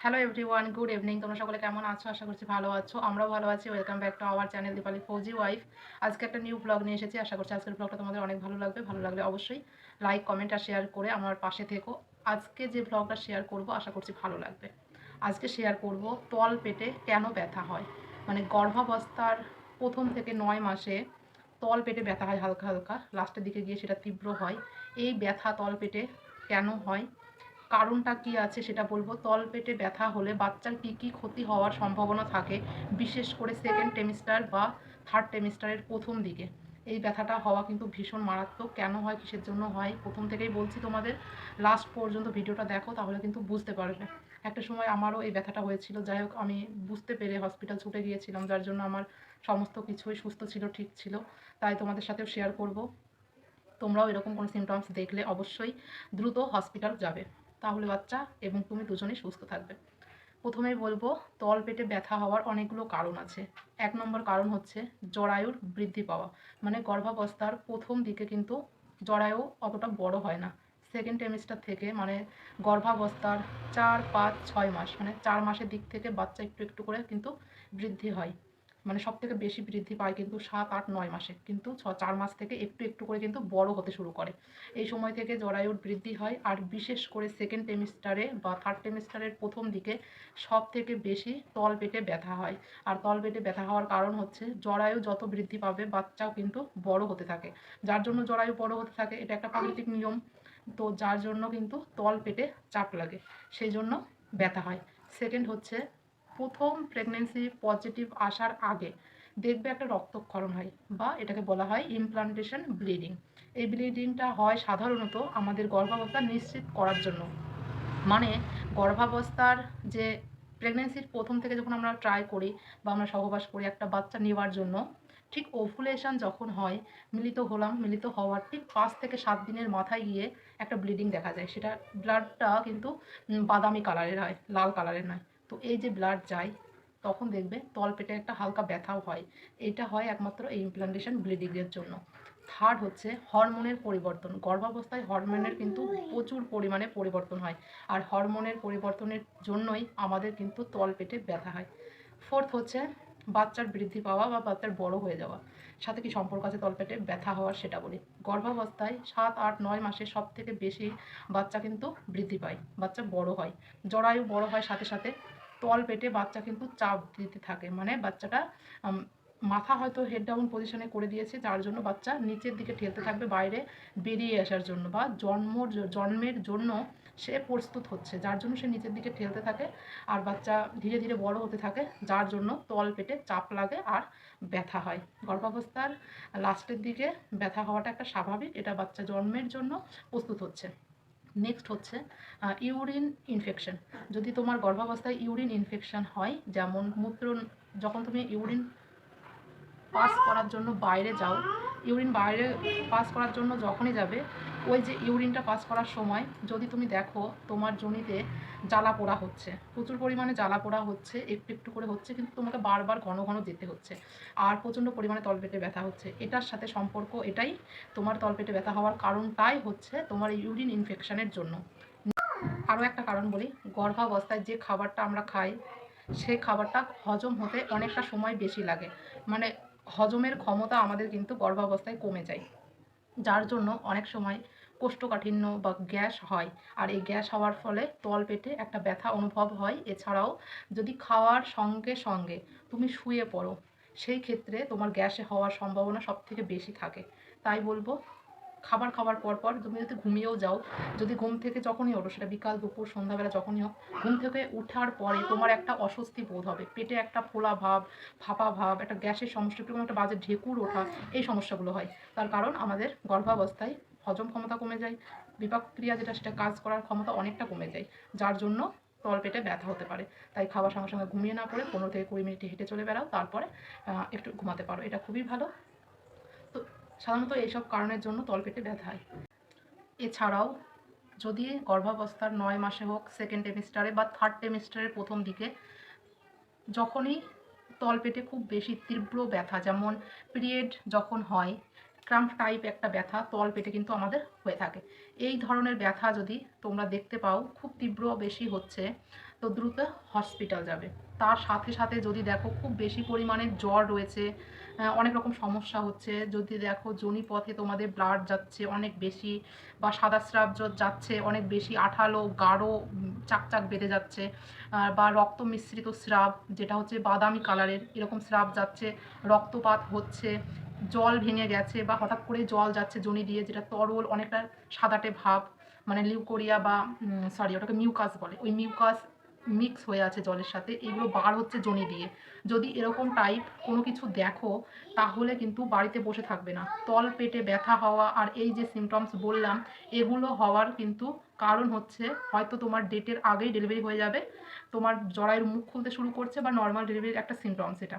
Hello everyone good evening তোমরা সকলে কেমন আছো? আশা করছি ভালো আছো। আমরাও ভালো আছি। Welcome back to our channel Dipali Fauji wife আজকে একটা নিউ ব্লগ নিয়ে এসেছি। আশা করছি আজকের ব্লগটা তোমাদের অনেক ভালো লাগবে। ভালো লাগলে অবশ্যই লাইক কমেন্ট আর শেয়ার করে আমার পাশে থেকো। আজকে যে ব্লগটা শেয়ার করব, আশা করছি ভালো লাগবে। আজকে শেয়ার করব, তল পেটে কেন ব্যথা হয়? মানে গর্ভাবস্থার প্রথম থেকে নয় মাসে তল পেটে ব্যথা হয় হালকা হালকা। লাস্টের দিকে গিয়ে সেটা তীব্র হয়। এই ব্যথা তল পেটে কেন হয়? কারণটা কি আছে সেটা বলব। তল পেটে ব্যথা হলে বাচ্চার কি কি ক্ষতি হওয়ার সম্ভাবনা থাকে, বিশেষ করে সেকেন্ড টেমিস্টার বা থার্ড টেমিস্টারের প্রথম দিকে। এই ব্যথাটা হওয়া কিন্তু ভীষণ মারাত্মক। কেন হয়, কিসের জন্য হয়, প্রথম থেকেই বলছি তোমাদের। লাস্ট পর্যন্ত ভিডিওটা দেখো, তাহলে কিন্তু বুঝতে পারবে। একটা সময় আমারও এই ব্যথাটা হয়েছিল। যাই হোক, আমি বুঝতে পেরে হসপিটাল ছুটে গিয়েছিলাম, যার জন্য আমার সমস্ত কিছুই সুস্থ ছিল, ঠিক ছিল। তাই তোমাদের সাথেও শেয়ার করব। তোমরাও এরকম কোনো সিমটমস দেখলে অবশ্যই দ্রুত হসপিটাল যাবে। তাহলে বাচ্চা এবং তুমি দুজনেই সুস্থ থাকবে। প্রথমেই বলব, তল পেটে ব্যথা হওয়ার অনেকগুলো কারণ আছে। এক নম্বর কারণ হচ্ছে জরায়ুর বৃদ্ধি পাওয়া। মানে গর্ভাবস্থার প্রথম দিকে কিন্তু জরায়ু অতটা বড় হয় না। সেকেন্ড টেমিস্টার থেকে মানে গর্ভাবস্থার চার, পাঁচ, ছয় মাস মানে চার মাসের দিক থেকে বাচ্চা একটু একটু করে কিন্তু বৃদ্ধি হয়। মানে সব থেকে বেশি বৃদ্ধি পায় কিন্তু সাত, আট, নয় মাসে। কিন্তু ছ, চার মাস থেকে একটু একটু করে কিন্তু বড় হতে শুরু করে। এই সময় থেকে জরায়ুর বৃদ্ধি হয় আর বিশেষ করে সেকেন্ড টেমিস্টারে বা থার্ড টেমিস্টারের প্রথম দিকে সব থেকে বেশি তল পেটে ব্যথা হয়। আর তল পেটে ব্যথা হওয়ার কারণ হচ্ছে জরায়ু যত বৃদ্ধি পাবে বাচ্চাও কিন্তু বড় হতে থাকে। যার জন্য জরায়ু বড় হতে থাকে, এটা একটা প্রাকৃতিক নিয়ম। তো যার জন্য কিন্তু তল পেটে চাপ লাগে, সেই জন্য ব্যথা হয়। সেকেন্ড হচ্ছে প্রথম প্রেগনেন্সি পজিটিভ আসার আগে দেখবে একটা রক্তক্ষরণ হয় বা এটাকে বলা হয় ইমপ্লান্টেশন ব্লিডিং এই ব্লিডিংটা হয় সাধারণত আমাদের গর্ভাবস্থা নিশ্চিত করার জন্য। মানে গর্ভাবস্থার যে প্রেগনেন্সির প্রথম থেকে যখন আমরা ট্রাই করি বা আমরা সহবাস করি একটা বাচ্চা নেওয়ার জন্য, ঠিক ওভুলেশন যখন হয়, মিলিত হলাম, মিলিত হওয়ার ঠিক পাঁচ থেকে সাত দিনের মাথায় গিয়ে একটা ব্লিডিং দেখা যায়। সেটা ব্লাডটা কিন্তু বাদামি কালারের হয়, লাল কালারের নয়। তো এই যে ব্লাড যায়, তখন দেখবে তলপেটে একটা হালকা ব্যথাও হয়। এটা হয় একমাত্র এই ইমপ্লান্টেশন ব্লিডিংয়ের জন্য। থার্ড হচ্ছে হরমোনের পরিবর্তন। গর্ভাবস্থায় হরমোনের কিন্তু প্রচুর পরিমাণে পরিবর্তন হয়। আর হরমোনের পরিবর্তনের জন্যই আমাদের কিন্তু তলপেটে ব্যথা হয়। ফোর্থ হচ্ছে বাচ্চার বৃদ্ধি পাওয়া বা বাচ্চার বড় হয়ে যাওয়া। সাথে কি সম্পর্ক আছে তলপেটে ব্যথা হওয়ার সেটা বলি। গর্ভাবস্থায় সাত, আট, নয় মাসে সব থেকে বেশি বাচ্চা কিন্তু বৃদ্ধি পায়। বাচ্চা বড় হয়। জরায়ু বড় হয় সাথে সাথে। তল পেটে বাচ্চা কিন্তু চাপ দিতে থাকে। মানে বাচ্চাটা মাথা হয়তো হেড ডাউন পজিশনে করে দিয়েছে, যার জন্য বাচ্চা নিচের দিকে ঠেলতে থাকবে, বাইরে বেরিয়ে আসার জন্য বা জন্মর জন্মের জন্য সে প্রস্তুত হচ্ছে, যার জন্য সে নিচের দিকে ঠেলতে থাকে আর বাচ্চা ধীরে ধীরে বড় হতে থাকে, যার জন্য তল পেটে চাপ লাগে আর ব্যথা হয়। গর্ভাবস্থার লাস্টের দিকে ব্যথা হওয়াটা একটা স্বাভাবিক, এটা বাচ্চা জন্মের জন্য প্রস্তুত হচ্ছে। নেক্সট হচ্ছে ইউরিন ইনফেকশন যদি তোমার গর্ভাবস্থায় ইউরিন ইনফেকশন হয়, যেমন মূত্র, যখন তুমি ইউরিন পাস করার জন্য বাইরে যাও। ইউরিন বাইরে পাস করার জন্য যখনই যাবে, ওই যে ইউরিনটা পাস করার সময় যদি তুমি দেখো তোমার জনিতে জ্বালা পোড়া হচ্ছে, প্রচুর পরিমাণে জ্বালা পোড়া হচ্ছে, একটু একটু করে হচ্ছে, কিন্তু তোমাকে বারবার ঘন ঘন যেতে হচ্ছে। আর প্রচণ্ড পরিমাণে তলপেটে ব্যথা হচ্ছে। এটার সাথে সম্পর্ক এটাই, তোমার তলপেটে ব্যথা হওয়ার কারণটাই হচ্ছে তোমার ইউরিন ইনফেকশনের জন্য। আরও একটা কারণ বলি, গর্ভাবস্থায় যে খাবারটা আমরা খাই সেই খাবারটা হজম হতে অনেকটা সময় বেশি লাগে। মানে হজমের ক্ষমতা আমাদের কিন্তু গর্ভাবস্থায় কমে যায়। যার জন্য অনেক সময় কোষ্ঠকাঠিন্য বা গ্যাস হয়। আর এই গ্যাস হওয়ার ফলে তল পেটে একটা ব্যথা অনুভব হয়। এছাড়াও যদি খাওয়ার সঙ্গে সঙ্গে তুমি শুয়ে পড়ো, সেই ক্ষেত্রে তোমার গ্যাসে হওয়ার সম্ভাবনা সব থেকে বেশি থাকে। তাই বলব খাবার খাওয়ার পর পর তুমি যদি ঘুমিয়েও যাও, যদি ঘুম থেকে যখনই ওঠো, সেটা বিকাল, দুপুর, সন্ধ্যাবেলা যখনই হোক, ঘুম থেকে ওঠার পরে তোমার একটা অস্বস্তি বোধ হবে। পেটে একটা ফোলা ভাব, ফাঁপা ভাব, একটা গ্যাসের সমস্যা, একটু একটা বাজে ঢেকুর ওঠা, এই সমস্যাগুলো হয়। তার কারণ আমাদের গর্ভাবস্থায় হজম ক্ষমতা কমে যায় বিপাক ক্রিয়া যেটা, সেটা কাজ করার ক্ষমতা অনেকটা কমে যায়, যার জন্য তল পেটে ব্যথা হতে পারে। তাই খাওয়ার সঙ্গে সঙ্গে ঘুমিয়ে না পড়ে, পনেরো থেকে কুড়ি মিনিট হেঁটে চলে বেড়াও, তারপরে একটু ঘুমাতে পারো। এটা খুবই ভালো। সাধারণত এইসব কারণের জন্য তলপেটে ব্যথা হয়। এছাড়াও যদি গর্ভাবস্থার নয় মাসে হোক সেকেন্ড টেমিস্টারে বা থার্ড টেমিস্টারের প্রথম দিকে যখনই তলপেটে খুব বেশি তীব্র ব্যথা, যেমন পিরিয়ড যখন হয় ক্রাম্প টাইপ একটা ব্যথা, তল পেটে কিন্তু আমাদের হয়ে থাকে। এই ধরনের ব্যথা যদি তোমরা দেখতে পাও, খুব তীব্র বেশি হচ্ছে, তো দ্রুত হসপিটাল যাবে। তার সাথে সাথে যদি দেখো খুব বেশি পরিমাণে জ্বর রয়েছে অনেক রকম সমস্যা হচ্ছে। যদি দেখো জনি পথে তোমাদের ব্লাড যাচ্ছে অনেক বেশি বা সাদা স্রাব যাচ্ছে অনেক বেশি, আঠালো, গাঢ় চাকচাক বেঁধে যাচ্ছে বা রক্ত মিশ্রিত স্রাব যেটা হচ্ছে বাদামি কালারের এরকম স্রাব যাচ্ছে, রক্তপাত হচ্ছে, জল ভেঙে গেছে বা হঠাৎ করে জল যাচ্ছে জনি দিয়ে যেটা তরল অনেকটা সাদাটে ভাব মানে লিউকোরিয়া বা সরি ওটাকে মিউকাস বলে। ওই মিউকাস মিক্স হয়ে আছে জলের সাথে, এগুলো বার হচ্ছে জনি দিয়ে। যদি এরকম টাইপ কোনো কিছু দেখো, তাহলে কিন্তু বাড়িতে বসে থাকবে না। তল পেটে ব্যথা হওয়া আর এই যে সিমটমস বললাম, এগুলো হওয়ার কিন্তু কারণ হচ্ছে হয়তো তোমার ডেটের আগেই ডেলিভারি হয়ে যাবে, তোমার জরায়ুর মুখ খুলতে শুরু করছে বা নর্মাল ডেলিভারির একটা সিমটমস এটা।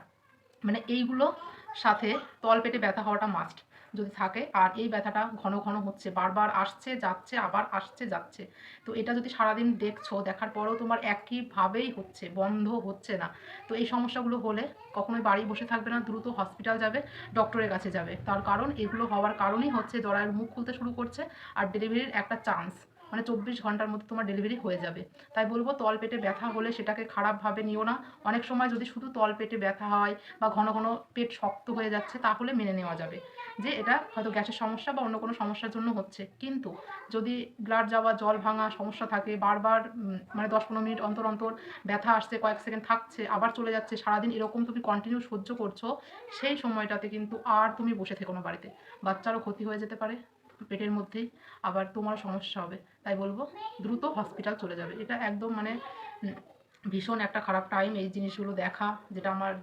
মানে এইগুলো সাথে তল পেটে ব্যথা হওয়াটা মাস্ট যদি থাকে। আর এই ব্যথাটা ঘন ঘন হচ্ছে, বারবার আসছে, যাচ্ছে, আবার আসছে, যাচ্ছে। তো এটা যদি সারাদিন দেখছ, দেখার পরও তোমার একইভাবেই হচ্ছে, বন্ধ হচ্ছে না। তো এই সমস্যাগুলো হলে কখনোই বাড়ি বসে থাকবে না, দ্রুত হসপিটাল যাবে, ডক্টরের কাছে যাবে। তার কারণ, এগুলো হওয়ার কারণেই হচ্ছে জরায়ুর মুখ খুলতে শুরু করছে, আর ডেলিভারির একটা চান্স মানে চব্বিশ ঘণ্টার মধ্যে তোমার ডেলিভারি হয়ে যাবে। তাই বলব তল পেটে ব্যথা হলে সেটাকে খারাপভাবে নিও না। অনেক সময় যদি শুধু তল পেটে ব্যথা হয় বা ঘন ঘন পেট শক্ত হয়ে যাচ্ছে, তাহলে মেনে নেওয়া যাবে। যে এটা হয়তো গ্যাসের সমস্যা বা অন্য কোনো সমস্যার জন্য হচ্ছে। কিন্তু যদি ব্লাড যাওয়া, জল ভাঙা সমস্যা থাকে, বারবার মানে দশ পনেরো মিনিট অন্তর অন্তর ব্যথা আসছে, কয়েক সেকেন্ড থাকছে, আবার চলে যাচ্ছে, সারাদিন এরকম তুমি কন্টিনিউ সহ্য করছ, সেই সময়টাতে কিন্তু আর তুমি বসে থেকো না বাড়িতে। বাচ্চারও ক্ষতি হয়ে যেতে পারে। পেটের মধ্যেই আবার তোমার সমস্যা হবে। তাই বলব, দ্রুত হসপিটাল চলে যাবে। এটা একদম মানে ভীষণ একটা খারাপ টাইম এই জিনিসগুলো দেখা, যেটা আমার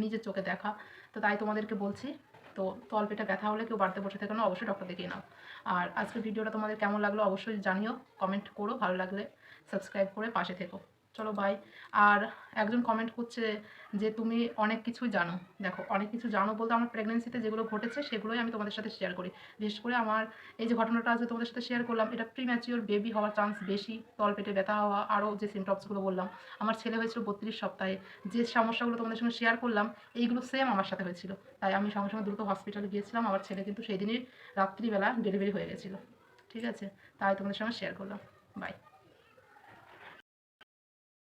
নিজের চোখে দেখা। তো তাই তোমাদেরকে বলছি, তো তল পেটে ব্যথা হলে কেউ বাড়িতে বসে থাকে না অবশ্যই ডক্টর দেখিয়ে নাও। আর আজকের ভিডিওটা তোমাদের কেমন লাগল অবশ্যই জানিও কমেন্ট করো, ভালো লাগলে সাবস্ক্রাইব করে পাশে থেকো। চলো বাই আর একজন কমেন্ট করছে যে, তুমি অনেক কিছুই জানো। দেখো, অনেক কিছু জানো বলতে আমার প্রেগনেন্সিতে যেগুলো ঘটেছে সেগুলোই আমি তোমাদের সাথে শেয়ার করি। বিশেষ করে আমার এই যে ঘটনাটা আজকে তোমাদের সাথে শেয়ার করলাম, এটা প্রিম্যাচিওর বেবি হওয়ার চান্স বেশি তলপেটে ব্যথা হওয়া আরও যে সিমটমসগুলো বললাম। আমার ছেলে হয়েছিল বত্রিশ সপ্তাহে। যে সমস্যাগুলো তোমাদের সঙ্গে শেয়ার করলাম, এইগুলো সেম আমার সাথে হয়েছিল। তাই আমি সঙ্গে সঙ্গে দ্রুত হসপিটালে গিয়েছিলাম। আমার ছেলে কিন্তু সেই দিনই রাত্রিবেলা ডেলিভারি হয়ে গেছিল। ঠিক আছে? তাই তোমাদের সঙ্গে শেয়ার করলাম। বাই